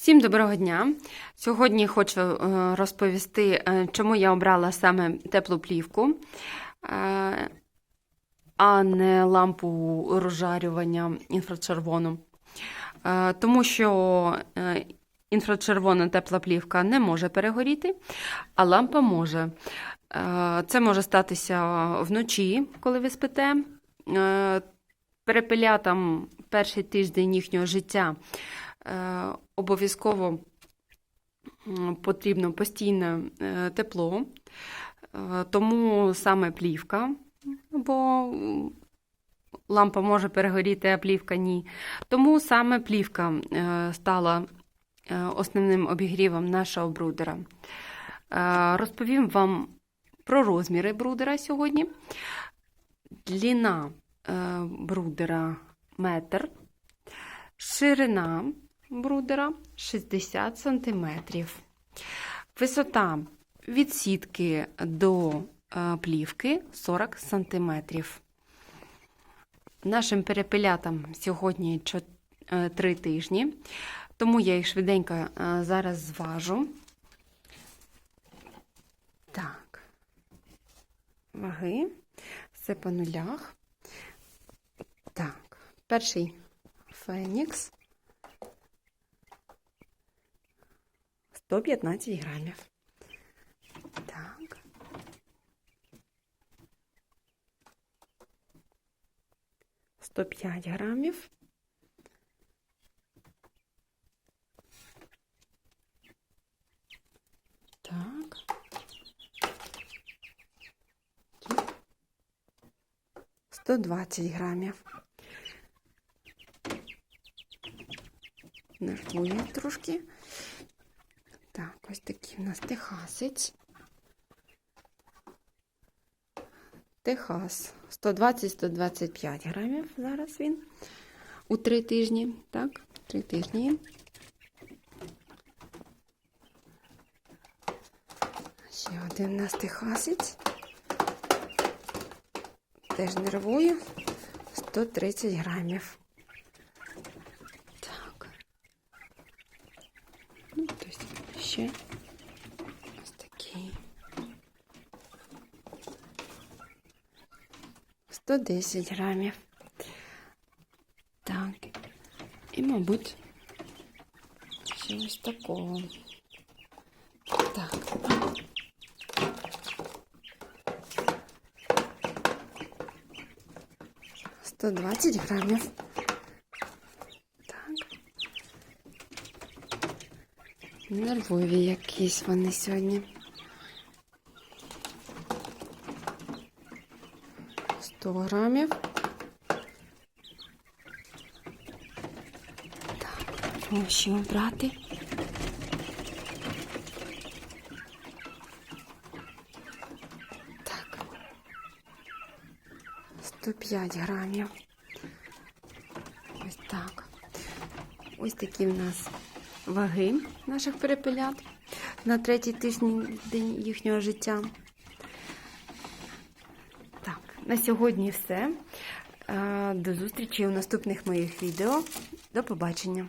Всім доброго дня! Сьогодні хочу е, розповісти, е, чому я обрала саме теплу плівку, е, а не лампу розжарювання інфрачервону. Тому що інфрачервона тепла плівка не може перегоріти, а лампа може. Це може статися вночі, коли ви спите. Перепелятам перший тиждень їхнього життя обов'язково потрібно постійне е, тепло, Е, тому саме плівка, бо лампа може перегоріти, а плівка ні. Тому саме плівка е, стала основним обігрівом нашого брудера. Розповім вам про розміри брудера сьогодні. Дліна брудера метр, ширина брудера 60 см, висота від сітки до е, плівки 40 см. Нашим перепелятам сьогодні 3 тижні, тому я їх швиденько е, зараз зважу. Так, ваги, все по нулях. Так, перший фенікс 115 грамів. Так. Сто п'ять грамів. Так. 120 грамів. Нервує трошки. Так, ось такий у нас техасець. Техас. 120-125 грамів зараз він. У три тижні. Так, три тижні. Ще один у нас техасець. Теж нервує. 130 грамів. Так. Ну, тобто ще ось такий. 110 грамів. Так. І, мабуть, ще ось такого. Так. 120 грамів. Нервові якісь вони сьогодні. 100 грамів. Так, що ще обрати? Так. 105 грамів. Ось так. Ось такі в нас ваги наших перепелят на третій тиждень день їхнього життя. Так, на сьогодні все. Е, До зустрічі у наступних моїх відео. До побачення!